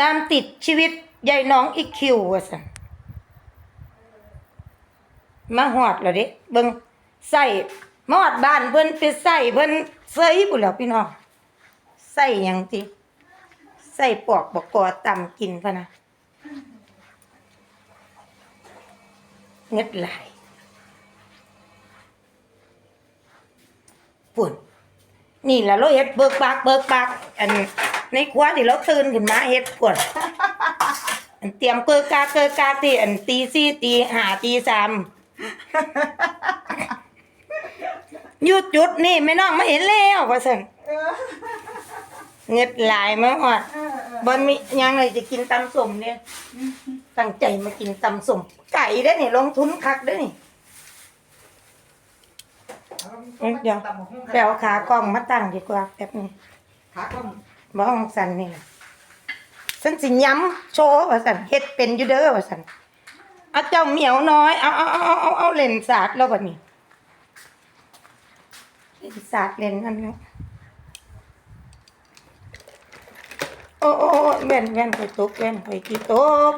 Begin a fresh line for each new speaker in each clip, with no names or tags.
ตามติดชีวิตยายน้องอีกคิวว่าซั่นมาฮอดแล้วเด้เบิ่งใส่มาฮอดบ้านเพิ่นไปใส่เพิ่นเซยพุ่นแล้วพี่น้องใส่หยังติใส่ปอกบกกอตำกินพะนะเง็ดหลายปุ่นนี่ละเราเฮ็ดเบิกบากเบิกบากอัน ในครัวที่เราตื่นขึ้นมาเฮ็ดก่อนอันเตรียมเกิกกาเกิกกาที่อันตีสี่ตีห้าตีสามหยุดจุดนี่ไม่น้องมาเห็นแล้วว่าซั่น
เออ
เงิดหลายมาฮอด
เออเออ
บ่มียังเลยจะกินตำส้มเนี่ยตั้งใจมากินตำส้มไก่เด้นี่ลงทุนคักเด้นี่เอ้ยเดี๋ยวไปเอาขากล้องมาตั้งดีกว่าแป๊บนึง
ขากล้อง
บองสันนี่ล่ะสันสิย้ำโชว์ว่าสันเฮ็ดเป็นอยู่เด้อว่าสันเอาเจ้าเหมียวน้อยเอาเอาเอาเอาเอาเอาเล่นศาสตร์แล้วบัดนี้เล่นศาสตร์เล่นอันนี้โอ้โอ้โอ้แว่นแว่นไปตกแว่นไปกี่ตก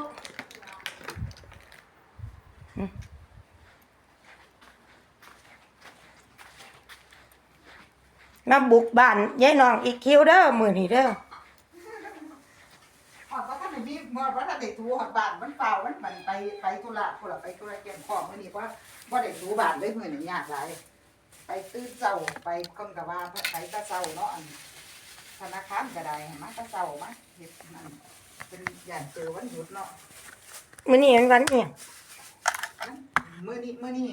มมาบุกบ้านยายน้องอีกคิวเด้อมื้อนี้เด้อ
หอดว่าท่านได้มีหอดว่าท่านได้ถูหอดบ้านมันเปล่ามันมันไปไปธุระพุ่นล่ะไปธุระเก็บของมื้อนี้เพราะบ่ได้ถูบ้านเลยมื้อนี้ยากหลายไปตื่นเช้าไปคนก็ว่าไปแตะเช้าเนาะอันธนาคารก็ได้มาแตะเช้ามาเฮ็ดนั่นเป็นย่านเจอวันหยุดเนาะ
มื้อนี้เป็นวันเนี่ย
มื้อนี้มื้อนี้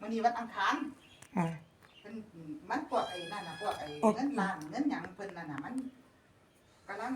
มื้อนี้วันอังคาร
อ่า
เป็นมันพวกไอ้นั่นน่ะพวกไอ้
โอ้
เงินล้านเงินหยังเพิ่นนั่นน่ะมันกำลัง